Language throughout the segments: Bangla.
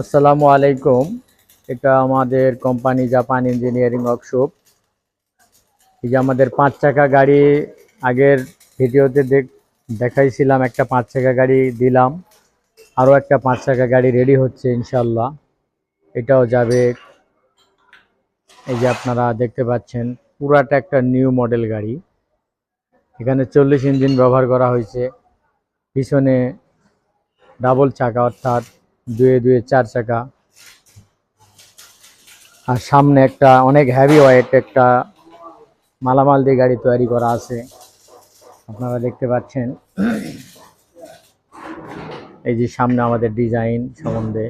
আসসালামু আলাইকুম। এটা আমাদের কোম্পানি জাপান ইঞ্জিনিয়ারিং ওয়ার্কশপ। এই যে আমাদের পাঁচ চাকা গাড়ি, আগের ভিডিওতে দেখ দেখাইছিলাম, একটা পাঁচ চাকা গাড়ি দিলাম। আরও একটা পাঁচ চাকা গাড়ি রেডি হচ্ছে ইনশাল্লাহ এটাও যাবে। এই যে আপনারা দেখতে পাচ্ছেন, পুরাটা একটা নিউ মডেল গাড়ি। এখানে চল্লিশ ইঞ্জিন ব্যবহার করা হয়েছে। পিছনে ডাবল চাকা অর্থাৎ দুয়ে দুয়ে চার চাকা। আর সামনে একটা অনেক হ্যাভি ওয়েট একটা মালামাল দিয়ে গাড়ি তৈরি করা আছে। আপনারা দেখতে পাচ্ছেন। এই যে সামনে আমাদের ডিজাইন সম্বন্ধে।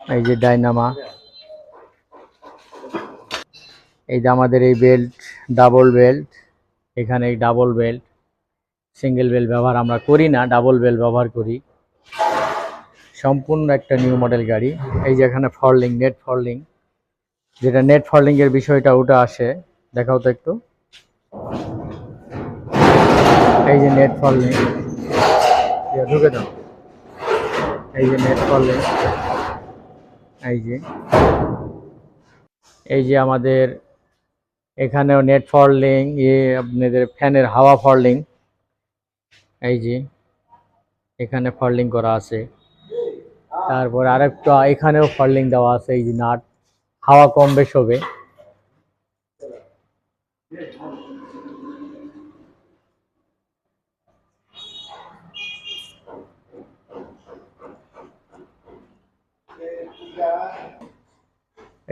এই যে ডাইনামা এই যে আমাদের এই বেল্ট ডাবল বেল্ট এখানে এই ডাবল বেল্ট সিঙ্গেল বেল ব্যবহার আমরা করি না ডাবল বেল ব্যবহার করি। সম্পূর্ণ একটা নিউ মডেল গাড়ি। এই যে এখানে ফরলিং নেট ফরলিং যেটা নেট ফরলিং এর বিষয়টা ওটা আসে। দেখাও তো একটু। এই যে নেট ফরলিং ঢুকে দাও এই যে নেট ফরলিং এই যে। এই যে আমাদের এখানেও নেট ফরলিং ইয়ে আপনাদের ফ্যানের হাওয়া ফরলিং এই যে, এখানে ফরলিং করা আছে। তারপর আরেকটা, এখানেও ফরলিং দেওয়া আছে, এই যে নাট। হাওয়া কম বেশ হবে।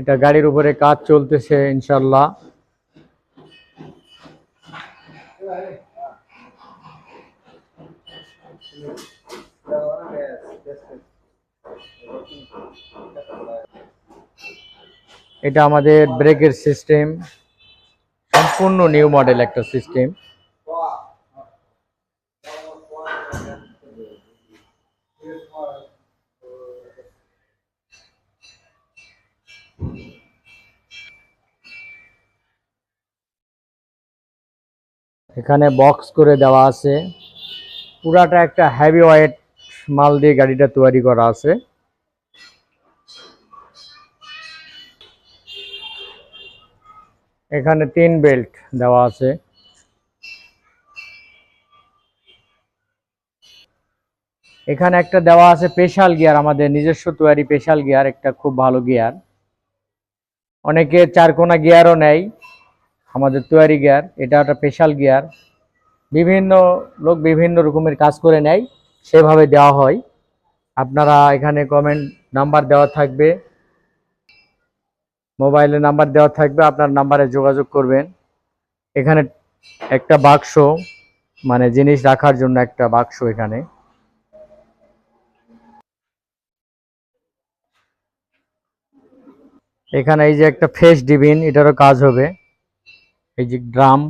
এটা গাড়ির উপরে কাজ চলতেছে ইনশাল্লাহ এটা আমাদের ব্রেকের সিস্টেম। সম্পূর্ণ নিউ মডেল একটা সিস্টেম। এখানে বক্স করে দেওয়া আছে। পুরাটা একটা হেভি ওয়েট মাল দিয়ে গাড়িটা তৈরি করা আছে। এখানে তিন বেল্ট দেওয়া আছে। এখানে একটা দেওয়া আছে স্পেশাল গিয়ার আমাদের নিজস্ব তৈরি স্পেশাল গিয়ার একটা খুব ভালো গিয়ার অনেকে চারকোনা গিয়ারও নেয়, আমাদের তৈরি গিয়ার এটা একটা স্পেশাল গিয়ার বিভিন্ন লোক বিভিন্ন রকমের কাজ করে নেয়, সেভাবে দেওয়া হয়। আপনারা এখানে কমেন্ট নাম্বার দেওয়া থাকবে মোবাইলে নাম্বার দেওয়া থাকবে, আপনার নাম্বারে যোগাযোগ করবেন। এখানে একটা বাক্স মানে জিনিস রাখার জন্য একটা বাক্স এখানে। এখানে এই যে একটা ফ্রেশ ডিবিন এটারও কাজ হবে। এই যে ড্রাম